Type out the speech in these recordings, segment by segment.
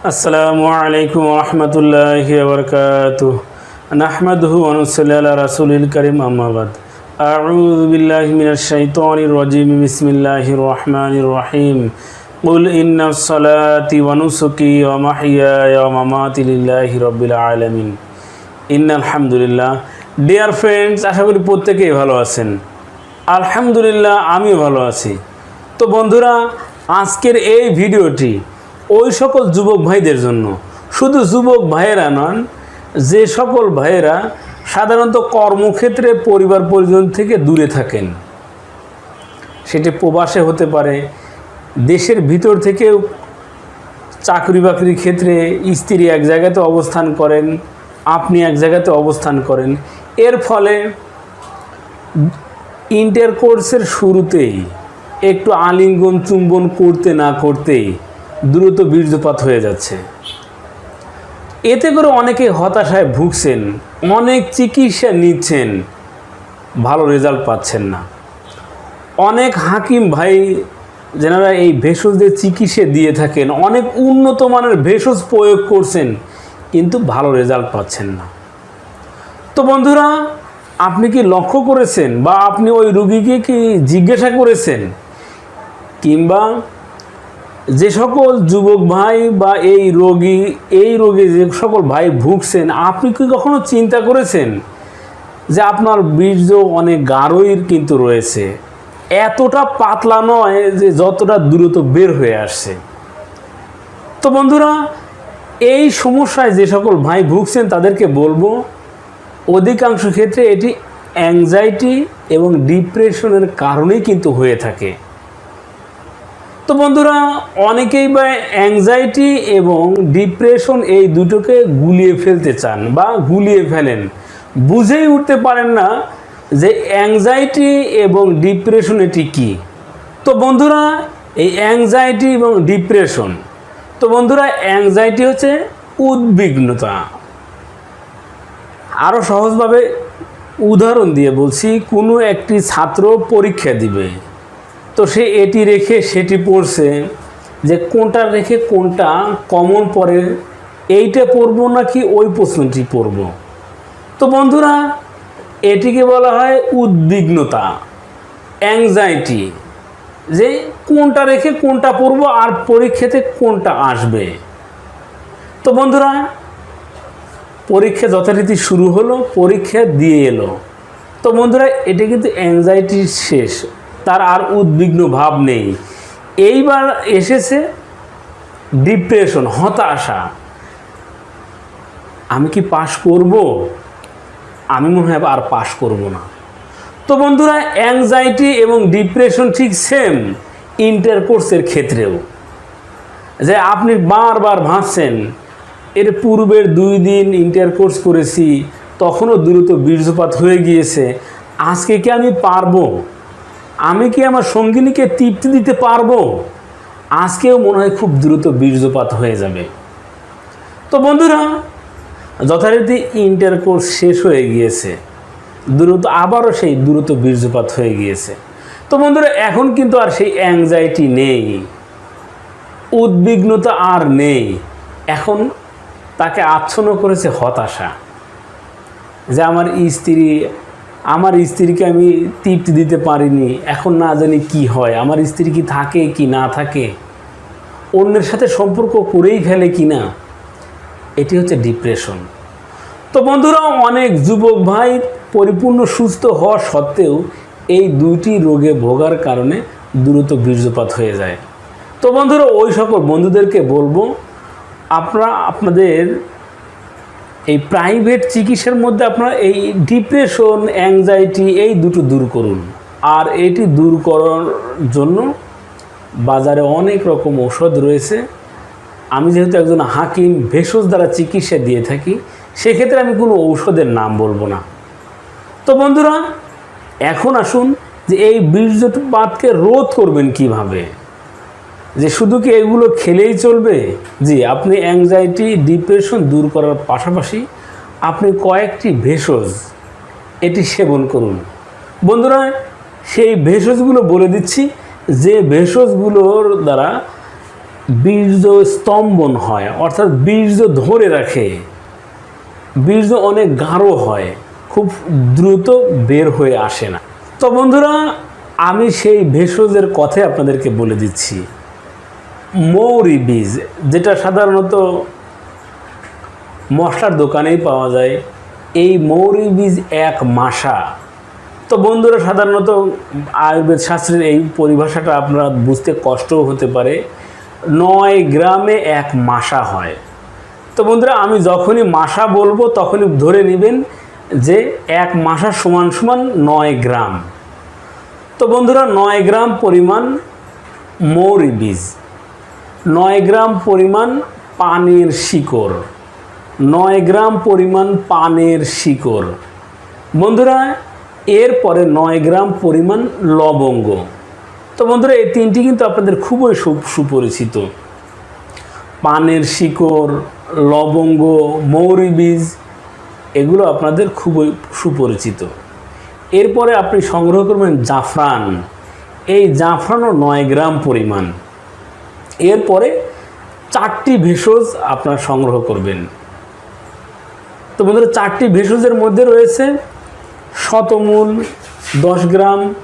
আসসালামু আলাইকুম রহমতুল্লাহি বরকাত নাহমাদহু অনুসল্লি আলা রাসূলিল করিম আম্মাবাদ আউযু বিল্লাহি মিনাশ শাইতানির রাজিম বিসমিল্লাহির রহমানির রহিম قل إن صلاتي ونسكي ومحياي ومماتي لله رب العالمين ইন আলহামদুলিল্লাহ ডিয়ার ফ্রেন্ডস আশা করি প্রত্যেকেই ভালো আছেন আলহামদুলিল্লাহ আমিও ভালো আছি তো বন্ধুরা আজকের এই ভিডিওটি ওই সকল যুবক ভাইদের জন্য। শুধু যুবক ভাইয়েরা নন, যে সকল ভাইয়েরা সাধারণত কর্মক্ষেত্রে পরিবার পরিজন থেকে দূরে থাকেন। সেটি প্রবাসে হতে পারে, দেশের ভিতর থেকেও চাকরি বাকরির ক্ষেত্রে স্ত্রী এক জায়গাতে অবস্থান করেন, আপনি এক জায়গাতে অবস্থান করেন। এর ফলে ইন্টার কোর্সের শুরুতেই একটু আলিঙ্গন চুম্বন করতে না করতেই দ্রুত বীর্যপাত হয়ে যাচ্ছে। এতে করে অনেকে হতাশায় ভুগছেন, অনেক চিকিৎসা নিচ্ছেন, ভালো রেজাল্ট পাচ্ছেন না। অনেক হাকিম ভাই যেনারা এই ভেষজদের চিকিৎসা দিয়ে থাকেন, অনেক উন্নত মানের ভেষজ প্রয়োগ করছেন, কিন্তু ভালো রেজাল্ট পাচ্ছেন না। তো বন্ধুরা, আপনি কি লক্ষ্য করেছেন বা আপনি ওই রুগীকে কি জিজ্ঞাসা করেছেন? কিংবা যে সকল যুবক ভাই বা এই রোগী, এই রোগে যে সকল ভাই ভুগছেন, আপনি কি কখনো চিন্তা করেছেন যে আপনার বীর্য অনেক গাঢ়ই কিন্তু রয়েছে? এতটা পাতলা নয় যে যতটা দ্রুত বের হয়ে আসছে। তো বন্ধুরা, এই সমস্যায় যে সকল ভাই ভুগছেন তাদেরকে বলব, অধিকাংশ ক্ষেত্রে এটি অ্যাংজাইটি এবং ডিপ্রেশনের কারণেই কিন্তু হয়ে থাকে। তো বন্ধুরা, অনেকেই বা অ্যাংজাইটি এবং ডিপ্রেশন এই দুটোকে গুলিয়ে ফেলতে চান বা গুলিয়ে ফেলেন। বুঝেই উঠতে পারেন না যে অ্যাংজাইটি এবং ডিপ্রেশন এটি কী। তো বন্ধুরা, এই অ্যাংজাইটি এবং ডিপ্রেশন তো বন্ধুরা অ্যাংজাইটি হচ্ছে উদ্বিগ্নতা। আরও সহজভাবে উদাহরণ দিয়ে বলছি, কোনো একটি ছাত্র পরীক্ষা দিবে। তো সে এটি রেখে সেটি পড়ছে যে কোনটা রেখে কোনটা কমন পড়ে এইটা পড়ব নাকি ওই প্রশ্নটি পড়ব? তো বন্ধুরা, এটিকে বলা হয় উদ্বিগ্নতা অ্যাংজাইটি যে কোনটা রেখে কোনটা পড়ব আর পরীক্ষাতে কোনটা আসবে। তো বন্ধুরা, পরীক্ষা যথারীতি শুরু হলো, পরীক্ষা দিয়ে এলো। তো বন্ধুরা, এটা কিন্তু অ্যাংজাইটির শেষ। তার আর উদ্বিগ্ন ভাব নেই। এইবার এসেছে ডিপ্রেশন হতাশা। আমি কি পাশ করব? আমি মনে হয় আর পাশ করব না। তো বন্ধুরা অ্যাংজাইটি এবং ডিপ্রেশন ঠিক সেম ইন্টার কোর্সের ক্ষেত্রেও। যে আপনি বারবার ভাবছেন, এর পূর্বের দুই দিন ইন্টার কোর্স করেছি, তখনও দ্রুত বীর্যপাত হয়ে গিয়েছে, আজকে কি আমি পারব? আমি কি আমার সঙ্গিনীকে তৃপ্তি দিতে পারব? আজকেও মনে হয় খুব দ্রুত বীর্যপাত হয়ে যাবে। তো বন্ধুরা, যথারীতি ইন্টার কোর্স শেষ হয়ে গিয়েছে। দ্রুত, আবারও সেই দ্রুত বীর্যপাত হয়ে গিয়েছে। তো বন্ধুরা, এখন কিন্তু আর সেই অ্যাংজাইটি নেই। উদ্বিগ্নতা আর নেই। এখন তাকে আচ্ছন্ন করেছে হতাশা। যে আমার স্ত্রী আমার স্ত্রীকে আমি তৃপ্তি দিতে পারিনি। এখন না জানি কি হয়। আমার স্ত্রী কি থাকে কি না থাকে? অন্যের সাথে সম্পর্ক করেই ফেলে কি না এটি হচ্ছে ডিপ্রেশন তো বন্ধুরা, অনেক যুবক ভাই পরিপূর্ণ সুস্থ হওয়া সত্ত্বেও এই দুইটি রোগে ভোগার কারণে দ্রুত বীর্যপাত হয়ে যায়। তো বন্ধুরা, ওই সকল বন্ধুদেরকে বলব, আপনারা আপনাদের এই প্রাইভেট চিকিৎসার মধ্যে আপনারা এই ডিপ্রেশন অ্যাংজাইটি এই দুটো দূর করুন। আর এটি দূর করার জন্য বাজারে অনেক রকম ঔষধ রয়েছে। আমি যেহেতু একজন হাকিম, ভেষজ দ্বারা চিকিৎসা দিয়ে থাকি, সেক্ষেত্রে আমি কোনো ঔষধের নাম বলব না। তো বন্ধুরা, এখন আসুন যে এই বীর্যপাতকে রোধ করবেন কীভাবে? যে শুধু কি এগুলো খেলেই চলবে? জি, আপনি অ্যাংজাইটি ডিপ্রেশন দূর করার পাশাপাশি আপনি কয়েকটি ভেষজ এটি সেবন করুন। বন্ধুরা, সেই ভেষজগুলো বলে দিচ্ছি, যে ভেষজগুলোর দ্বারা বীর্য স্তম্ভন হয়, অর্থাৎ বীর্য ধরে রাখে। বীর্য অনেক গাঢ় হয়, খুব দ্রুত বের হয়ে আসে না। তো বন্ধুরা, আমি সেই ভেষজের কথাই আপনাদেরকে বলে দিচ্ছি। মৌরি বীজ যেটা সাধারণত মশলার দোকানেই পাওয়া যায়, এই মৌরি বীজ এক মাসা। তো বন্ধুরা, সাধারণত আয়ুর্বেদ শাস্ত্রের এই পরিভাষাটা আপনারা বুঝতে কষ্টও হতে পারে, নয় গ্রামে এক মাসা হয়। তো বন্ধুরা, আমি যখনই মাসা বলব, তখনই ধরে নেবেন যে এক মাসা সমান সমান নয় গ্রাম। তো বন্ধুরা, নয় গ্রাম পরিমাণ মৌরি বীজ নয় গ্রাম পরিমাণ পানের শিকড়। নয় গ্রাম পরিমাণ পানের শিকড়। বন্ধুরা, এরপরে নয় গ্রাম পরিমাণ লবঙ্গ। তো বন্ধুরা, এই তিনটি কিন্তু আপনাদের খুবই সুপরিচিত। পানের শিকড়, লবঙ্গ, মৌরি বীজ, এগুলো আপনাদের খুবই সুপরিচিত। এরপরে আপনি সংগ্রহ করবেন জাফরান। এই জাফরানও নয় গ্রাম পরিমাণ। এরপরে চারটি ভেষজ আপনার সংগ্রহ করবেন। তো বন্ধুরা, চারটি ভেষজের মধ্যে রয়েছে শতমূল দশ গ্রাম,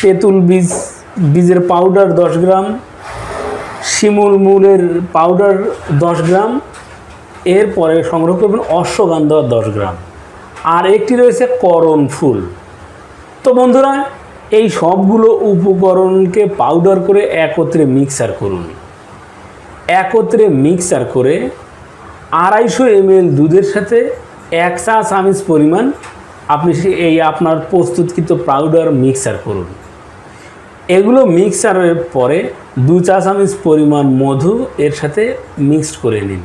তেঁতুল বীজ, বীজের পাউডার দশ গ্রাম, শিমুল মূলের পাউডার দশ গ্রাম, এরপরে সংগ্রহ করবেন অশ্বগন্ধা দশ গ্রাম। আর একটি রয়েছে করণ ফুল। তো বন্ধুরা, এই সবগুলো উপকরণকে পাউডার করে একত্রে মিক্সার করুন। একত্রে মিক্সার করে আড়াইশো এমএল দুধের সাথে এক চা চামচ পরিমাণ আপনি এই আপনার প্রস্তুতকৃত পাউডার মিক্সার করুন। এগুলো মিক্সারের পরে দু চা চামচ পরিমাণ মধু এর সাথে মিক্সড করে নিন।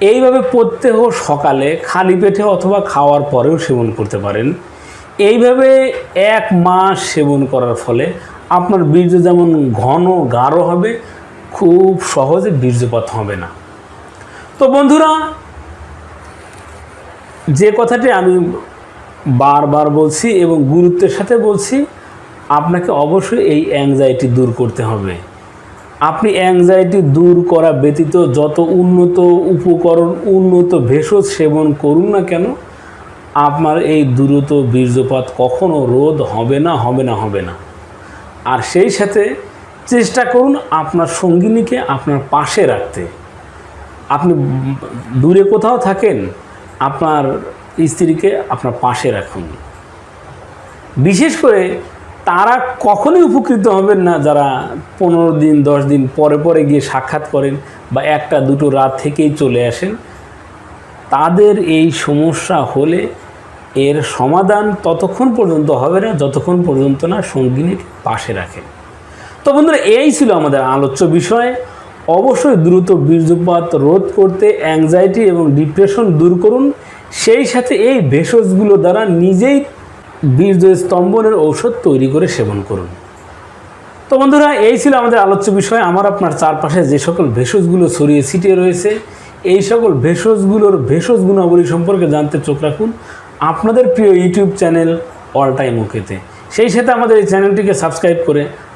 এইভাবে প্রত্যেহ সকালে খালি পেটে অথবা খাওয়ার পরেও সেবন করতে পারেন। এইভাবে এক মাস সেবন করার ফলে আপনার বীর্য যেমন ঘন গাঢ় হবে খুব সহজে বীর্যপাত হবে না। তো বন্ধুরা, যে কথাটি আমি বারবার বলছি এবং গুরুত্বের সাথে বলছি, আপনাকে অবশ্যই এই অ্যাংজাইটি দূর করতে হবে। আপনি অ্যাংজাইটি দূর করা ব্যতীত যত উন্নত উপকরণ, উন্নত ভেষজ সেবন করুন না কেন, আপনার এই দ্রুত বীর্যপাত কখনো রোধ হবে না হবে না হবে না। আর সেই সাথে চেষ্টা করুন আপনার সঙ্গিনীকে আপনার পাশে রাখতে। আপনি দূরে কোথাও থাকেন, আপনার স্ত্রীকে আপনার পাশে রাখুন। বিশেষ করে তারা কখনোই উপকৃত হবেন না যারা পনেরো দিন, দশ দিন পরে পরে গিয়ে সাক্ষাৎ করেন বা একটা, দুটো রাত থেকেই চলে আসেন। তাদের এই সমস্যা হলে এর সমাধান ততক্ষণ পর্যন্ত হবে না, যতক্ষণ পর্যন্ত না সঙ্গিনীর পাশে রাখেন। তো বন্ধুরা, এই ছিল আমাদের আলোচ্য বিষয়। অবশ্যই দ্রুত বীর্যপাত রোধ করতে অ্যাংজাইটি এবং ডিপ্রেশন দূর করুন। সেই সাথে এই ভেষজগুলো দ্বারা নিজেই বীর্য স্তম্ভনের ঔষধ তৈরি করে সেবন করুন। তো বন্ধুরা, এই ছিল আমাদের আলোচ্য বিষয়। আমার আপনার চারপাশে যে সকল ভেষজগুলো ছড়িয়ে ছিটিয়ে রয়েছে, এই সকল ভেষজগুলোর ভেষজ গুণাবলী সম্পর্কে জানতে চোখ রাখুন আপনাদের প্রিয় ইউটিউব চ্যানেল অল টাইম ওকেতে। সেই সাথে আমাদের এই চ্যানেলটিকে সাবস্ক্রাইব করে